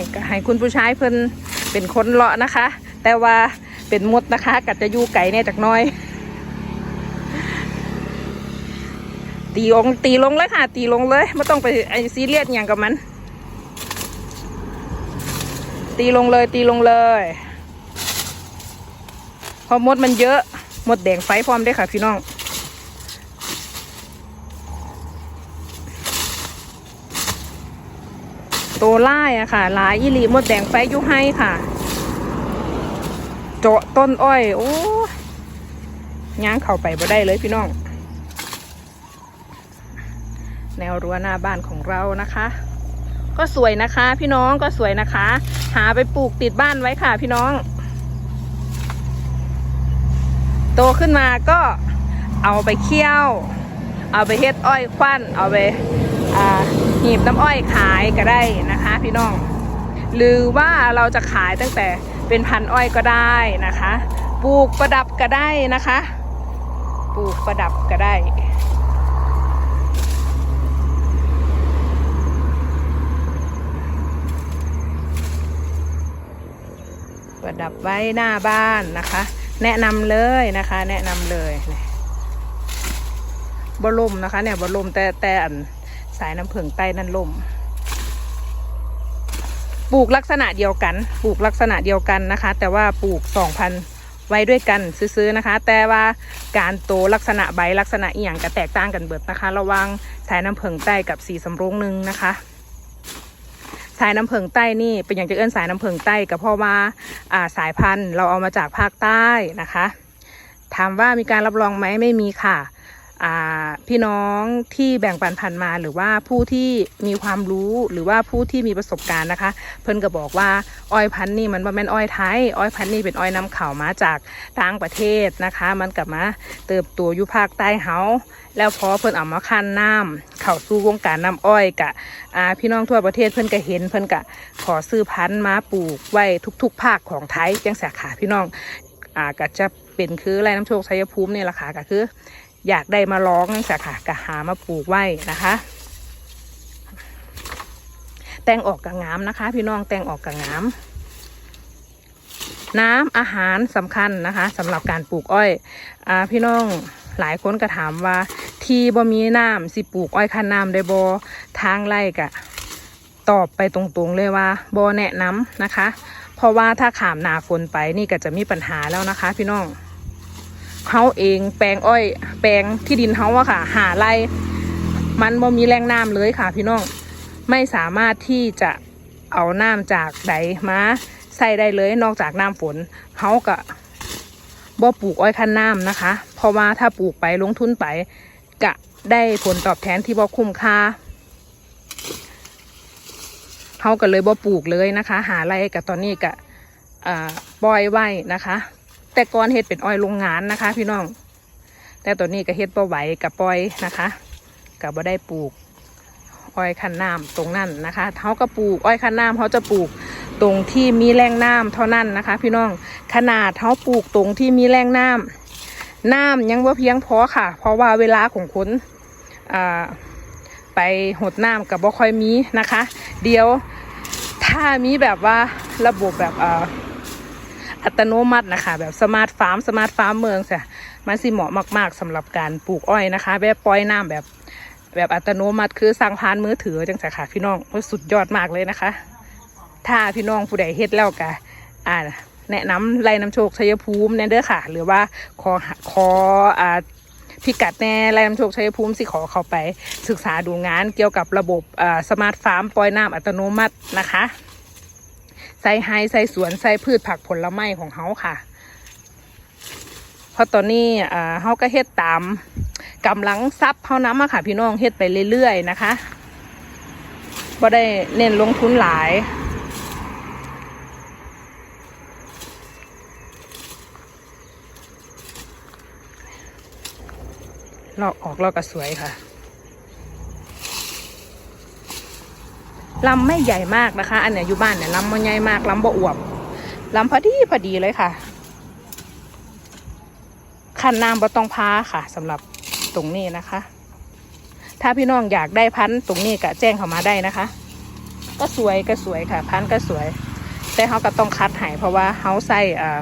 นี่ก็ให้คุณผู้ชายเพิ่นเป็นคนเลาะนะคะ แต่ว่าเป็นมดนะคะกัดจะยู่ไก่เนี่ยจากน้อย ตีลงตีลงเลยค่ะ ตีลงเลยไม่ต้องไปไอซีเรียสอย่างกับมัน ตีลงเลยตีลงเลยเพอมดมันเยอะมดแดงไฟพร้อมได้ค่ะพี่น้อง ตัวไล่อะค่ะ หลายอีหลีมดแดงไฟอยุให้ค่ะเจาะต้นอ้อย โอ้ย่างเข้าไปบ่ได้เลยพี่น้อง แนวรั้วหน้าบ้านของเรานะคะ ก็สวยนะคะ พี่น้องก็สวยนะคะ หาไปปลูกติดบ้านไว้ค่ะ พี่น้อง โตขึ้นมาก็เอาไปเคี่ยว เอาไปเฮ็ดอ้อยควันเอาไปอ่า หีบน้ำอ้อยขายก็ได้นะคะ พี่น้อง หรือว่าเราจะขายตั้งแต่เป็นพันอ้อยก็ได้นะคะ ปลูกประดับก็ได้นะคะ ปลูกประดับก็ได้ประดับไว้หน้าบ้านนะคะ แนะนำเลยนะคะ แนะนำเลยนี่บลมนะคะ เนี่ยบลมแต่แต่อัน สายน้ำผึ้งใต้นั่นลมปลูกลักษณะเดียวกัน ปลูกลักษณะเดียวกันนะคะ แต่ว่าปลูกสองพันไว้ด้วยกันซื้อๆนะคะ แต่ว่าการโตลักษณะใบลักษณะอีหยังก็แตกต่างกันเบิดนะคะ ระว่างสายน้ำผึ้งใต้กับสีสำรงหนึ่งนะคะ สายน้ำผึ้งใต้นี่เป็นอย่างจะเอื้นสายน้ำผึ้งใต้ก็เพราะว่าอาสายพันธุ์เราเอามาจากภาคใต้นะคะ ถามว่ามีการรับรองไหมไม่มีค่ะ พี่น้องที่แบ่งปันพันมาหรือว่าผู้ที่มีความรู้หรือว่าผู้ที่มีประสบการณ์นะคะ เพิ่นก็บอกว่าอ้อยพันธุ์นี่มันบ่แม่นอ้อยไทยอ้อยพันธุ์นี่เป็นอ้อยนำเข้ามาจากต่างประเทศนะคะ มันกลับมาเติบโตอยู่ภาคใต้เฮาแล้วพอเพิ่นเอามาคั้นน้ำเข้าสู่วงการน้ำอ้อยกะอ่าพี่น้องทั่วประเทศเพิ่นก็เห็นเพิ่นก็ขอซื้อพันธุ์มาปลูกไว้ทุก ๆ ภาคของไทยจังสาขาพี่น้องอ่าก็จะเป็นคือไรน้ำโชคชัยภูมิเนี่ยแหละค่ะก็คือ อยากได้มาร้องนั่นแหละค่ะก็หามาปลูกไว้นะคะ แตงออกกับงามนะคะ พี่น้องแตงออกกับงาม น้ำอาหารสำคัญนะคะสำหรับการปลูกอ้อยอ่าพี่น้องหลายคนก็ถามว่า ที่บ่มีน้ำสิปลูกอ้อยคันน้ำได้บ่ทางไร่กะตอบไปตรงๆเลยว่าบ่แนะนำนะคะ เพราะว่าถ้าขามนาฝนไปนี่ก็จะมีปัญหาแล้วนะคะ พี่น้อง เขาเองแปลงอ้อย แปลงที่ดินเขาอะค่ะ หาไรมันบ่มีแรงน้ำเลยค่ะ พี่น้องไม่สามารถที่จะเอาน้ำจากใดมาใส่ได้เลยนอกจากน้ำฝนเขาก็บ่ปลูกอ้อยคันน้ำนะคะ เพราะว่าถ้าปลูกไปลงทุนไปกะได้ผลตอบแทนที่บ่คุ้มค่าเขาก็เลยบ่ปลูกเลยนะคะ หาไรกับตอนนี้ก็ปล่อยไว้นะคะ แต่ก่อนเฮ็ดเป็นอ้อยโรงงานนะคะ พี่น้อง แต่ตอนนี้ก็เฮ็ดบ่ไหวกับปล่อยนะคะก็บ่ได้ปลูกอ้อยคันน้ำตรงนั้นนะคะเขาก็ปลูกอ้อยคันน้ำเขาจะปลูกตรงที่มีแรงน้ำเท่านั้นนะคะ พี่น้องขนาดเขาปลูกตรงที่มีแรงน้ำน้ำยังว่าเพียงพอค่ะ เพราะว่าเวลาของคนอ่าไปหดน้ำกับบ่ค่อยมีนะคะ เดี๋ยวถ้ามีแบบว่าระบบแบบเอัตโนมัตินะคะ แบบสมาร์ทฟาร์มสมาร์ทฟาร์มเมืองใช่มันสิเหมาะมาก ๆสำหรับการปลูกอ้อยนะคะ แบบปล่อยน้ำแบบแบบอัตโนมัติคือสั่งผ่านมือถือจังสค่ะพี่น้องสุดยอดมากเลยนะคะ ถ้าพี่น้องผู้ใดเฮ็ดแล้วก็อ่าแนะนำไล่น้ำโชคชัยภูมิแน่เด้อค่ะ หรือว่าขอขออ่าพิกัดแน่ไร่น้ำโชคชัยภูมิสิขอเข้าไป ศึกษาดูงานเกี่ยวกับระบบสมาร์ทฟาร์มปล่อยน้ำอัตโนมัตินะคะ ใส่ไฮใส่สวนใส่พืชผักผลไม้ของเขาค่ะ เพราะตอนนี้อ่าเขาก็เฮ็ดตามกำลังทรัพย์เขาน้ำอะค่ะ พี่น้องเฮ็ดไปเรื่อยๆนะคะก็ได้เน้นลงทุนหลายลอกออกลอกก็สวยค่ะ ลำไม่ใหญ่มากนะคะ อันเนี้ยอยู่บ้านเนี่ยลำมันใหญ่มากลำบ่อวบลำพอดีพอดีเลยค่ะคันน้ำบ่ต้องพาค่ะสำหรับตรงนี้นะคะ ถ้าพี่น้องอยากได้พันธุ์ตรงนี้ก็แจ้งเข้ามาได้นะคะ ก็สวยก็สวยค่ะ พันธุ์ก็สวย แต่เขาก็ต้องคัดหายเพราะว่าเขาใส่อ่า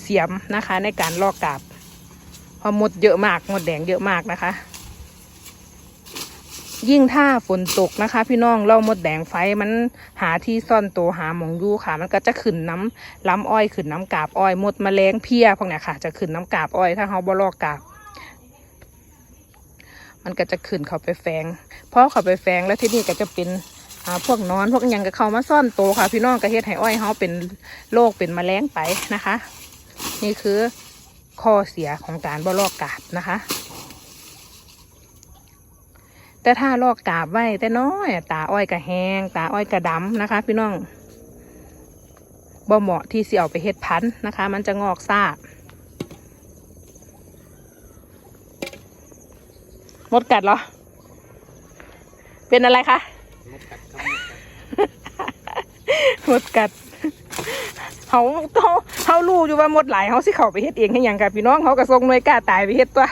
เสียมนะคะ ในการลอกกาบเพราะมดเยอะมากมดแดงเยอะมากนะคะ ยิ่งถ้าฝนตกนะคะ พี่น้องเรามดแดงไฟมันหาที่ซ่อนตัวหาหมองอยู่ค่ะ มันก็จะขึ้นน้ำล้ำอ้อยขึ้นน้ำกาบอ้อยมดแมลงเพี้ยพวกเนี้ยค่ะ จะขึ้นน้ำกาบอ้อยถ้าเขาบ่ลอกกาบ มันก็จะขึ้นเขาไปแฝงเพอเขาไปแฝงแล้วที่นี่ก็จะเป็นพวกนอนพวกยังก็เข้ามาซ่อนตัวค่ะ พี่น้องก็เฮ็ดให้อ้อยเขาเป็นโรคเป็นแมลงไปนะคะ นี่คือข้อเสียของการบ่ลอกกาบนะคะ แต่ถ้าลอกกาบไว้แต่น้อยอะตาอ้อยกระแหงตาอ้อยกระดำนะคะ พี่น้องบ่เหมาะที่สิเอาไปเฮ็ดพันธุ์นะคะ มันจะงอกซ่ามดกัดเหรอ เป็นอะไรคะมดกัดครับมดกัดมดกัดเขาเขาเขารู้อยู่ว่ามดหลายเขาสิเขาไปเฮ็ดเองให้หยังกับพี่น้องเขากระทรงหน่วยกล้าตายไปเฮ็ดตัว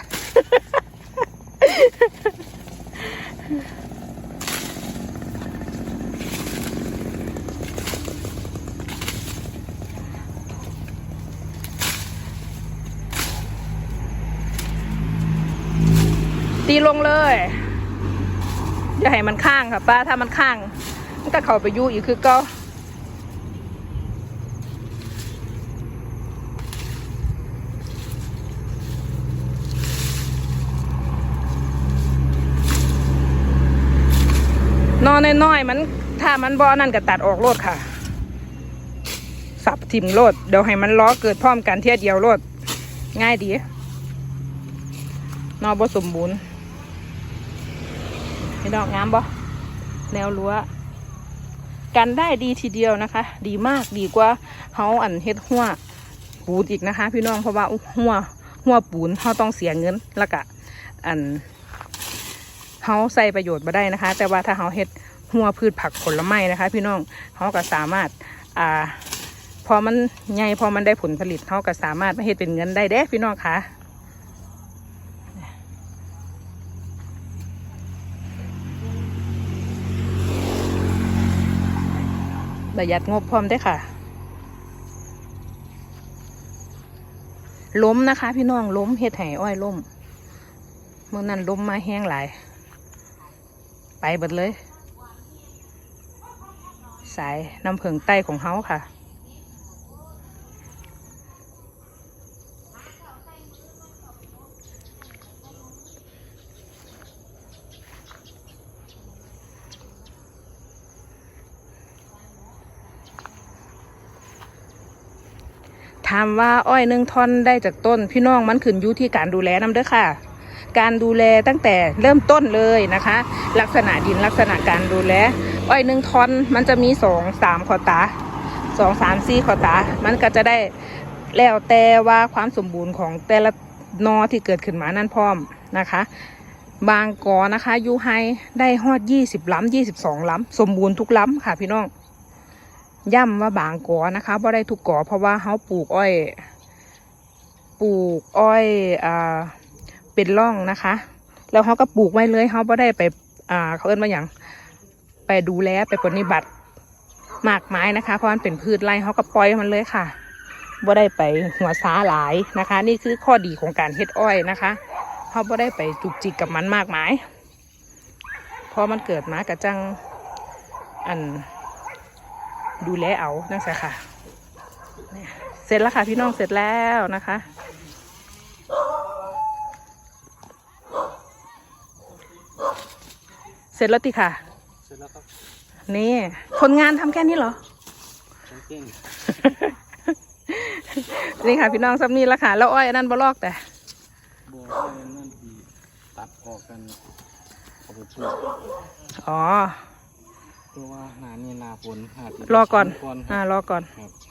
ตีลงเลยอย่าให้มันข้างค่ะป้าถ้ามันข้างมันก็เข้าไปยู่อีกคือก็นอนน้อยๆมันถ้ามันบอนั่นก็ตัดออกโลดค่ะ สับทิมโลดเดี๋ยวให้มันล้อเกิดพร้อมกันเทียเดียวโลดง่ายดีนอบสมบูรณ์ พี่ดอกงามบ่แนวรั้วกันได้ดีทีเดียวนะคะ ดีมากดีกว่าเฮาอันเฮ็ดหัวปูนอีกนะคะ พี่น้องเพราะว่าหัวหัวปูนเฮาต้องเสียเงินแล้วก็อันเฮาใส่ประโยชน์มาได้นะคะ แต่ว่าถ้าเฮาเฮ็ดหัวพืชผักผลไม้นะคะ พี่น้องเฮาก็สามารถอ่าพอมันใหญ่พอมันได้ผลผลิตเฮาก็สามารถมาเฮ็ดเป็นเงินได้เด้พี่น้องคะ ประหยัดงบพร้อมได้ค่ะ ล้มนะคะ พี่น้องล้มเฮ็ดไห่อ้อยล้มเมื่อนั้นล้มมาแห้งหลาย ไปหมดเลย สายน้ำเพิงใต้ของเฮาค่ะ ถามว่าอ้อยหนึ่งท่อนได้จากต้น พี่น้องมันขึ้นอยู่ที่การดูแลน้ำเด้อค่ะ การดูแลตั้งแต่เริ่มต้นเลยนะคะ ลักษณะดินลักษณะการดูแล อ้อยหนึ่งท่อนมันจะมีสองสามขอตาสองสามสี่ขอตา มันก็จะได้แล้วแต่ว่าความสมบูรณ์ของแต่ละนอที่เกิดขึ้นมานั่นพร้อมนะคะ บางกอนะคะยูไฮได้ฮอดยี่สิบล้ำยี่สิบสองล้ำสมบูรณ์ทุกล้ำค่ะพี่น้อง ย่ำว่าบางกอนะคะบ่ได้ทุกกอเพราะว่าเขาปลูกอ้อย ปลูกอ้อยอ่าเป็นร่องนะคะ แล้วเขาก็ปลูกไว้เลยเขาบ่ได้ไปอ่าเขาเอิ้นว่าอย่างไปดูแลไปปฏิบัติมากมายนะคะ เพราะมันเป็นพืชไร่เขาก็ปล่อยมันเลยค่ะบ่ได้ไปหัวซ้าหลายนะคะ นี่คือข้อดีของการเฮ็ดอ้อยนะคะเขาบ่ได้ไปจุกจิกกับมันมากมายพอมันเกิดมากระจังอัน ดูแลเอานั่นสิค่ะเนี่ยเสร็จแล้วค่ะพี่น้องเสร็จแล้วนะคะ เสร็จแล้วติค่ะ เสร็จแล้วครับ นี่คนงานทำแค่นี้เหรอช่างเก่งนี่ค่ะพี่น้องซับนี่ละค่ะ แล้วอ้อยอันนั้นบลอกแต่บัวให้นั่นดีตัดออกกันเอาไปปลูกอ๋อ เพราะว่าหนานี่นาฝนหาที่รอก่อน ก่อนคอ่า รับรอก่อน ครับ